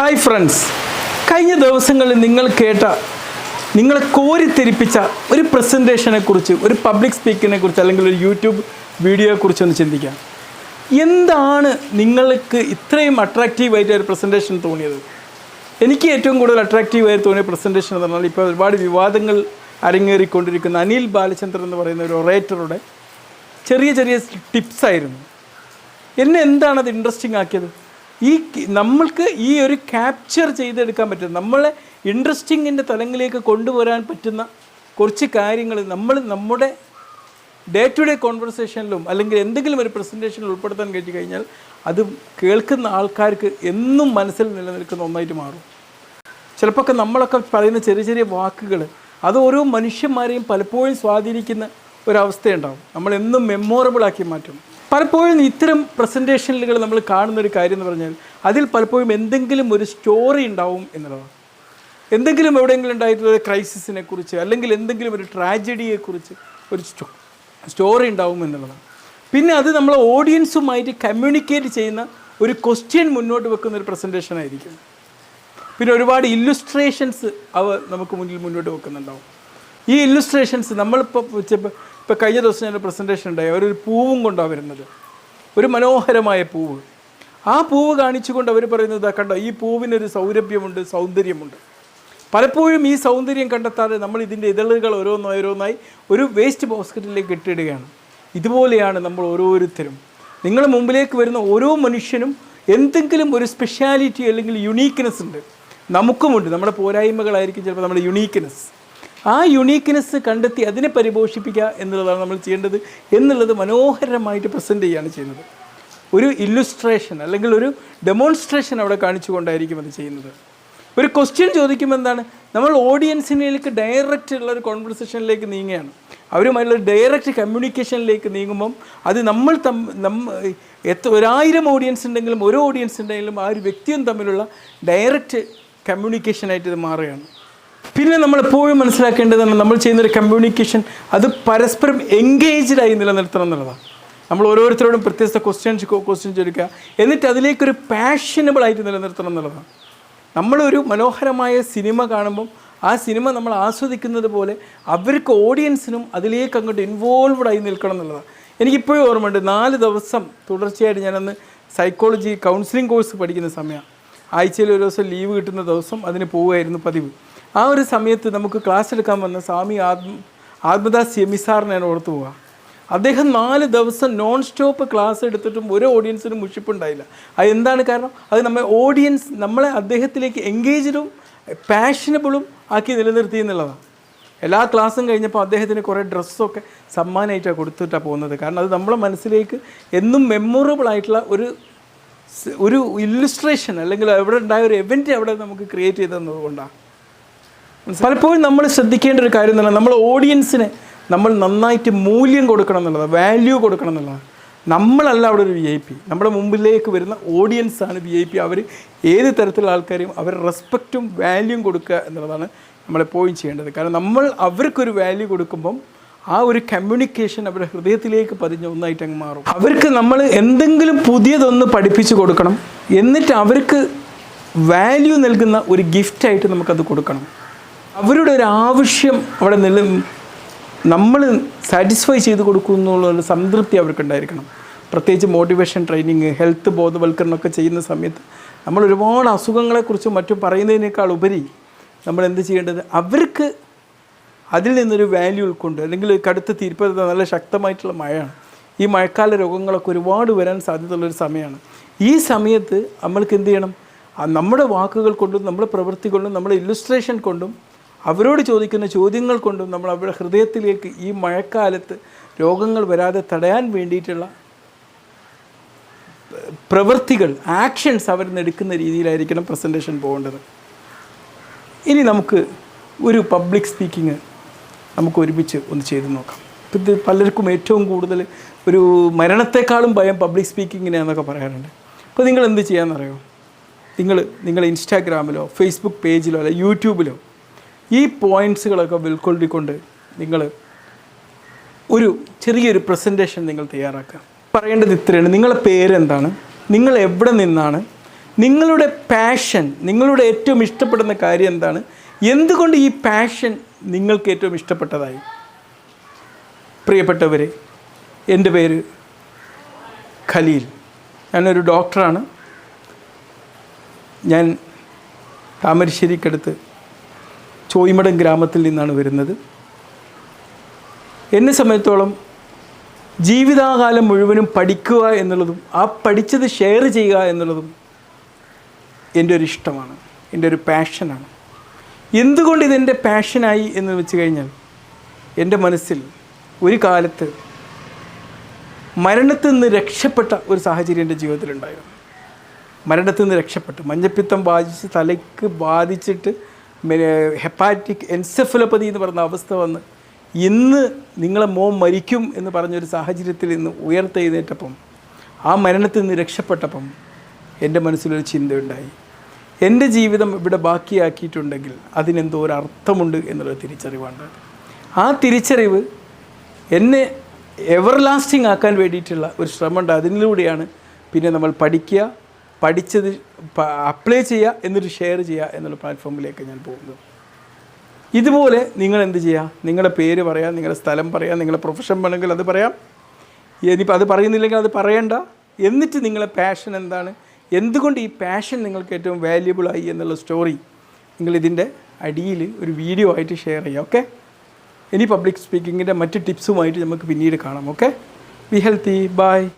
Hi friends കഴിഞ്ഞ ദിവസങ്ങളിൽ നിങ്ങൾ കേട്ട നിങ്ങളെ കോരിത്തെരിപ്പിച്ച ഒരു പ്രസന്റേഷനെ കുറിച്ച് ഒരു പബ്ലിക് സ്പീക്കിനെ കുറിച്ച് അല്ലെങ്കിൽ ഒരു യൂട്യൂബ് വീഡിയോയെ കുറിച്ച് ഒന്ന് ചിന്തിക്കാം. എന്താണ് നിങ്ങൾക്ക് ഇത്രയും അട്രാക്റ്റീവായിട്ട് ഒരു പ്രസന്റേഷൻ തോന്നിയത്? എനിക്ക് ഏറ്റവും കൂടുതൽ അട്രാക്റ്റീവായി തോന്നിയ പ്രസന്റേഷൻ എന്ന് പറഞ്ഞാൽ ഇപ്പോൾ ഒരുപാട് വിവാദങ്ങൾ അരങ്ങേറിക്കൊണ്ടിരിക്കുന്ന അനിൽ ബാലചന്ദ്രൻ എന്ന് പറയുന്ന ഒരു ഒറേറ്ററുടെ ചെറിയ ചെറിയ ടിപ്സ് ആയിരുന്നു. എന്നെ എന്താണ് അത് ഇൻട്രസ്റ്റിംഗ് ആക്കിയത്? ഈ നമ്മൾക്ക് ഈ ഒരു ക്യാപ്ചർ ചെയ്തെടുക്കാൻ പറ്റും. നമ്മളെ ഇൻട്രസ്റ്റിങ്ങിന്റെ തലങ്ങളിലേക്ക് കൊണ്ടുവരാൻ പറ്റുന്ന കുറച്ച് കാര്യങ്ങൾ നമ്മൾ നമ്മുടെ ഡേ ടു ഡേ കോൺവെർസേഷനിലും അല്ലെങ്കിൽ എന്തെങ്കിലും ഒരു പ്രസന്റേഷനിൽ ഉൾപ്പെടുത്താൻ കഴിഞ്ഞു കഴിഞ്ഞാൽ അത് കേൾക്കുന്ന ആൾക്കാർക്ക് എന്നും മനസ്സിൽ നിലനിൽക്കുന്ന ഒന്നായിട്ട് മാറും. ചിലപ്പോൾ നമ്മളൊക്കെ പറയുന്ന ചെറിയ ചെറിയ വാക്കുകൾ അത് ഓരോ മനുഷ്യന്മാരെയും പലപ്പോഴും സ്വാധീനിക്കുന്ന ഒരവസ്ഥയുണ്ടാവും. നമ്മൾ എന്നും മെമ്മോറബിൾ ആക്കി മാറ്റും. പലപ്പോഴും ഇത്തരം പ്രസന്റേഷനുകൾ നമ്മൾ കാണുന്ന ഒരു കാര്യം എന്ന് പറഞ്ഞാൽ അതിൽ പലപ്പോഴും എന്തെങ്കിലും ഒരു സ്റ്റോറി ഉണ്ടാവും എന്നുള്ളതാണ്. എന്തെങ്കിലും എവിടെയെങ്കിലും ഉണ്ടായിട്ടുള്ള ക്രൈസിസിനെ കുറിച്ച് അല്ലെങ്കിൽ എന്തെങ്കിലും ഒരു ട്രാജഡിയെക്കുറിച്ച് ഒരു സ്റ്റോ സ്റ്റോറി ഉണ്ടാവും എന്നുള്ളതാണ്. പിന്നെ അത് നമ്മൾ ഓഡിയൻസുമായിട്ട് കമ്മ്യൂണിക്കേറ്റ് ചെയ്യുന്ന ഒരു ക്വസ്റ്റ്യൻ മുന്നോട്ട് വെക്കുന്ന ഒരു പ്രസന്റേഷൻ ആയിരിക്കും. പിന്നെ ഒരുപാട് ഇല്ലുസ്ട്രേഷൻസ് അവ നമുക്ക് മുന്നിൽ മുന്നോട്ട് വെക്കുന്നുണ്ടാവും. ഈ ഇല്ലുസ്ട്രേഷൻസ് നമ്മളിപ്പോൾ ഇപ്പോൾ കഴിഞ്ഞ ദിവസം ഞാൻ പ്രസന്റേഷൻ ഉണ്ടായി. അവരൊരു പൂവും കൊണ്ടാണ് വരുന്നത്. ഒരു മനോഹരമായ പൂവ്. ആ പൂവ് കാണിച്ചുകൊണ്ട് അവർ പറയുന്നത് കണ്ട ഈ പൂവിനൊരു സൗരഭ്യമുണ്ട് സൗന്ദര്യമുണ്ട്. പലപ്പോഴും ഈ സൗന്ദര്യം കണ്ടെത്താതെ നമ്മൾ ഇതിന്റെ ഇതളുകൾ ഓരോന്നായി ഓരോന്നായി ഒരു വേസ്റ്റ് ബാസ്ക്കറ്റിലേക്ക് ഇട്ടിടുകയാണ്. ഇതുപോലെയാണ് നമ്മൾ ഓരോരുത്തരും. നിങ്ങൾ മുമ്പിലേക്ക് വരുന്ന ഓരോ മനുഷ്യനും എന്തെങ്കിലും ഒരു സ്പെഷ്യാലിറ്റി അല്ലെങ്കിൽ യുണീക്ക്നെസ് ഉണ്ട്. നമുക്കുമുണ്ട്. നമ്മുടെ പോരായ്മകളായിരിക്കും ചിലപ്പോൾ നമ്മുടെ യുണീക്ക്നെസ് ആ യുണീക്ക്നെസ് കണ്ടെത്തി അതിനെ പരിപോഷിപ്പിക്കുക എന്നുള്ളതാണ് നമ്മൾ ചെയ്യേണ്ടത് എന്നുള്ളത് മനോഹരമായിട്ട് പ്രസന്റ് ചെയ്യുകയാണ് ചെയ്യുന്നത്. ഒരു ഇല്ലുസ്ട്രേഷൻ അല്ലെങ്കിൽ ഒരു ഡെമോൺസ്ട്രേഷൻ അവിടെ കാണിച്ചുകൊണ്ടായിരിക്കും അത് ചെയ്യുന്നത്. ഒരു ക്വസ്റ്റ്യൻ ചോദിക്കുമ്പോൾ എന്താണ്? നമ്മൾ ഓഡിയൻസിനിലേക്ക് ഡയറക്റ്റ് ഉള്ള ഒരു കോൺവെർസേഷനിലേക്ക് നീങ്ങുകയാണ്. അവരുമായുള്ള ഡയറക്റ്റ് കമ്മ്യൂണിക്കേഷനിലേക്ക് നീങ്ങുമ്പം അത് നമ്മൾ തം നമ്മ എത്ര ഒരായിരം ഓഡിയൻസ് ഉണ്ടെങ്കിലും ഒരു ഓഡിയൻസ് ഉണ്ടെങ്കിലും ആ ഒരു വ്യക്തിയും തമ്മിലുള്ള ഡയറക്റ്റ് കമ്മ്യൂണിക്കേഷനായിട്ട് ഇത് മാറുകയാണ്. പിന്നെ നമ്മൾ എപ്പോഴും മനസ്സിലാക്കേണ്ടതാണ് നമ്മൾ ചെയ്യുന്നൊരു കമ്മ്യൂണിക്കേഷൻ അത് പരസ്പരം എൻഗേജ്ഡായി നിലനിർത്തണം എന്നുള്ളതാണ്. നമ്മൾ ഓരോരുത്തരോടും വ്യത്യസ്ത ക്വസ്റ്റ്യൻസ് ക്വസ്റ്റ്യൻ ചോദിക്കുക എന്നിട്ട് അതിലേക്കൊരു പാഷനബിൾ ആയിട്ട് നിലനിർത്തണം എന്നുള്ളതാണ്. നമ്മളൊരു മനോഹരമായ സിനിമ കാണുമ്പം ആ സിനിമ നമ്മൾ ആസ്വദിക്കുന്നത് പോലെ അവർക്ക് ഓഡിയൻസിനും അതിലേക്ക് അങ്ങോട്ട് ഇൻവോൾവ്ഡ് ആയി നിൽക്കണം എന്നുള്ളതാണ്. എനിക്കിപ്പോഴും ഓർമ്മയുണ്ട് നാല് ദിവസം തുടർച്ചയായിട്ട് ഞാനന്ന് സൈക്കോളജി കൗൺസിലിംഗ് കോഴ്സ് പഠിക്കുന്ന സമയമാണ്. ആഴ്ചയിൽ ഒരു ദിവസം ലീവ് കിട്ടുന്ന ദിവസം അതിന് പോവുമായിരുന്നു പതിവ്. ആ ഒരു സമയത്ത് നമുക്ക് ക്ലാസ് എടുക്കാൻ വന്ന സ്വാമി ആത്മ ആത്മദാസ് ഞാൻ ഓർത്തു പോവുക അദ്ദേഹം നാല് ദിവസം നോൺ സ്റ്റോപ്പ് ക്ലാസ് എടുത്തിട്ടും ഒരു ഓഡിയൻസിനും മുഷിപ്പുണ്ടായില്ല. അത് എന്താണ് കാരണം? അത് നമ്മെ ഓഡിയൻസ് നമ്മളെ അദ്ദേഹത്തിലേക്ക് എൻഗേജ്ഡും പാഷനബിളും ആക്കി നിലനിർത്തി എന്നുള്ളതാണ് എല്ലാ ക്ലാസ്സും കഴിഞ്ഞപ്പോൾ അദ്ദേഹത്തിന് കുറേ ഡ്രസ്സൊക്കെ സമ്മാനമായിട്ടാണ് കൊടുത്തിട്ടാണ് പോകുന്നത്. കാരണം അത് നമ്മളെ മനസ്സിലേക്ക് എന്നും മെമ്മോറബിൾ ആയിട്ടുള്ള ഒരു ഒരു ഇല്ലുസ്ട്രേഷൻ അല്ലെങ്കിൽ അവിടെ ഉണ്ടായ ഒരു എവന്റ് അവിടെ നമുക്ക് ക്രിയേറ്റ് ചെയ്തത് കൊണ്ടാണ് പലപ്പോഴും നമ്മൾ ശ്രദ്ധിക്കേണ്ട ഒരു കാര്യം തന്നെ നമ്മൾ ഓഡിയൻസിന് നമ്മൾ നന്നായിട്ട് മൂല്യം കൊടുക്കണം എന്നുള്ളതാണ് വാല്യൂ കൊടുക്കണം എന്നുള്ളതാണ്. നമ്മളല്ല അവിടെ ഒരു വി ഐ പി നമ്മുടെ മുമ്പിലേക്ക് വരുന്ന ഓഡിയൻസാണ് വി ഐ പി അവർ ഏത് തരത്തിലുള്ള ആൾക്കാരെയും അവർ റെസ്പെക്റ്റും വാല്യൂം കൊടുക്കുക എന്നുള്ളതാണ് നമ്മളെപ്പോഴും ചെയ്യേണ്ടത്. കാരണം നമ്മൾ അവർക്കൊരു വാല്യൂ കൊടുക്കുമ്പം ആ ഒരു കമ്മ്യൂണിക്കേഷൻ അവരുടെ ഹൃദയത്തിലേക്ക് പതിഞ്ഞ ഒന്നായിട്ട് അങ്ങ് മാറും. അവർക്ക് നമ്മൾ എന്തെങ്കിലും പുതിയതൊന്ന് പഠിപ്പിച്ചു കൊടുക്കണം. എന്നിട്ട് അവർക്ക് വാല്യൂ നൽകുന്ന ഒരു ഗിഫ്റ്റായിട്ട് നമുക്കത് കൊടുക്കണം. അവരുടെ ഒരു ആവശ്യം അവിടെ നില നമ്മൾ സാറ്റിസ്ഫൈ ചെയ്ത് കൊടുക്കുന്നുള്ള സംതൃപ്തി അവർക്കുണ്ടായിരിക്കണം. പ്രത്യേകിച്ച് മോട്ടിവേഷൻ ട്രെയിനിങ് ഹെൽത്ത് ബോധവൽക്കരണമൊക്കെ ചെയ്യുന്ന സമയത്ത് നമ്മൾ ഒരുപാട് അസുഖങ്ങളെക്കുറിച്ചും മറ്റും പറയുന്നതിനേക്കാൾ ഉപരി നമ്മൾ എന്ത് ചെയ്യേണ്ടത്? അവർക്ക് അതിൽ നിന്നൊരു വാല്യൂ ഉൾക്കൊണ്ട് അല്ലെങ്കിൽ കടുത്ത തീർപ്പത നല്ല ശക്തമായിട്ടുള്ള മഴയാണ്. ഈ മഴക്കാല രോഗങ്ങളൊക്കെ ഒരുപാട് വരാൻ സാധ്യതയുള്ളൊരു സമയമാണ്. ഈ സമയത്ത് നമ്മൾക്ക് എന്ത് ചെയ്യണം? നമ്മുടെ വാക്കുകൾ കൊണ്ടും നമ്മുടെ പ്രവൃത്തി കൊണ്ടും നമ്മുടെ ഇല്ലുസ്ട്രേഷൻ കൊണ്ടും അവരോട് ചോദിക്കുന്ന ചോദ്യങ്ങൾ കൊണ്ടും നമ്മൾ അവരുടെ ഹൃദയത്തിലേക്ക് ഈ മഴക്കാലത്ത് രോഗങ്ങൾ വരാതെ തടയാൻ വേണ്ടിയിട്ടുള്ള പ്രവൃത്തികൾ ആക്ഷൻസ് അവർ എടുക്കുന്ന രീതിയിലായിരിക്കണം പ്രസന്റേഷൻ പോകേണ്ടത്. ഇനി നമുക്ക് ഒരു പബ്ലിക് സ്പീക്കിംഗ് നമുക്ക് ഒരുമിച്ച് ഒന്ന് ചെയ്ത് നോക്കാം. ഇത് പലർക്കും ഏറ്റവും കൂടുതൽ ഒരു മരണത്തെക്കാളും ഭയം പബ്ലിക് സ്പീക്കിങ്ങിനെന്നൊക്കെ പറയാറുണ്ട്. അപ്പോൾ നിങ്ങൾ എന്ത് ചെയ്യാമെന്നറിയോ നിങ്ങൾ നിങ്ങളുടെ ഇൻസ്റ്റാഗ്രാമിലോ ഫേസ്ബുക്ക് പേജിലോ അല്ല യൂട്യൂബിലോ ഈ പോയിന്റ്സുകളൊക്കെ ഉൾക്കൊള്ളിക്കൊണ്ട് നിങ്ങൾ ഒരു ചെറിയൊരു പ്രസന്റേഷൻ നിങ്ങൾ തയ്യാറാക്കുക. പറയേണ്ടത് ഇത്രയാണ്. നിങ്ങളുടെ പേരെന്താണ്? നിങ്ങൾ എവിടെ നിന്നാണ്? നിങ്ങളുടെ പാഷൻ നിങ്ങളുടെ ഏറ്റവും ഇഷ്ടപ്പെടുന്ന കാര്യം എന്താണ്? എന്തുകൊണ്ട് ഈ പാഷൻ നിങ്ങൾക്ക് ഏറ്റവും ഇഷ്ടപ്പെട്ടതായി? പ്രിയപ്പെട്ടവരെ എന്റെ പേര് ഖലീൽ. ഞാനൊരു ഡോക്ടറാണ് ഞാൻ താമരശ്ശേരിക്കടുത്ത് ചോയ്മടം ഗ്രാമത്തിൽ നിന്നാണ് വരുന്നത്. എന്നെ സംബന്ധിച്ചോളം ജീവിതകാലം മുഴുവനും പഠിക്കുക എന്നുള്ളതും ആ പഠിച്ചത് ഷെയർ ചെയ്യുക എന്നുള്ളതും എന്റെ ഒരു ഇഷ്ടമാണ്. എന്റെ ഒരു പാഷനാണ് എന്തുകൊണ്ട് ഇതെന്റെ പാഷനായി എന്ന് വെച്ച് കഴിഞ്ഞാൽ എന്റെ മനസ്സിൽ ഒരു കാലത്ത് മരണത്തിൽ നിന്ന് രക്ഷപ്പെട്ട ഒരു സാഹചര്യം എന്റെ ജീവിതത്തിലുണ്ടായിരുന്നു. മരണത്തിൽ നിന്ന് രക്ഷപ്പെട്ടു. മഞ്ഞപ്പിത്തം ബാധിച്ച് തലയ്ക്ക് ബാധിച്ചിട്ട് ഹെപ്പാറ്റിക് എൻസെഫലോപ്പതി എന്ന് പറയുന്ന അവസ്ഥ വന്ന് ഇന്ന് നിങ്ങളെ മോൻ മരിക്കും എന്ന് പറഞ്ഞൊരു സാഹചര്യത്തിൽ ഇന്ന് ഉയർത്തെഴുന്നേറ്റപ്പം ആ മരണത്തിൽ നിന്ന് രക്ഷപ്പെട്ടപ്പം എന്റെ മനസ്സിലൊരു ചിന്തയുണ്ടായി. എന്റെ ജീവിതം ഇവിടെ ബാക്കിയാക്കിയിട്ടുണ്ടെങ്കിൽ അതിനെന്തോ ഒരു അർത്ഥമുണ്ട് എന്നുള്ള തിരിച്ചറിവാണ്. ആ തിരിച്ചറിവ് എന്നെ എവർ ലാസ്റ്റിംഗ് ആക്കാൻ വേണ്ടിയിട്ടുള്ള ഒരു ശ്രമമുണ്ട്. അതിലൂടെയാണ് പിന്നെ നമ്മൾ പഠിക്കുക പഠിച്ചത് അപ്ലൈ ചെയ്യുക എന്നിട്ട് ഷെയർ ചെയ്യുക എന്നുള്ള പ്ലാറ്റ്ഫോമിലേക്ക് ഞാൻ പോകുന്നത് ഇതുപോലെ നിങ്ങൾ എന്ത് ചെയ്യുക? നിങ്ങളുടെ പേര് പറയാം നിങ്ങളുടെ സ്ഥലം പറയാം നിങ്ങളുടെ പ്രൊഫഷൻ വേണമെങ്കിൽ അത് പറയാം. ഇനിയിപ്പോൾ അത് പറയുന്നില്ലെങ്കിൽ അത് പറയണ്ട. എന്നിട്ട് നിങ്ങളെ പാഷൻ എന്താണ്? എന്തുകൊണ്ട് ഈ പാഷൻ നിങ്ങൾക്ക് ഏറ്റവും വാല്യുബിളായി എന്നുള്ള സ്റ്റോറി നിങ്ങൾ ഇതിന്റെ അടിയിൽ ഒരു വീഡിയോ ആയിട്ട് ഷെയർ ചെയ്യാം ഓക്കെ ഇനി പബ്ലിക് സ്പീക്കിങ്ങിന്റെ മറ്റ് ടിപ്സുമായിട്ട് നമുക്ക് പിന്നീട് കാണാം ഓക്കെ വി ഹെൽത്തി ബൈ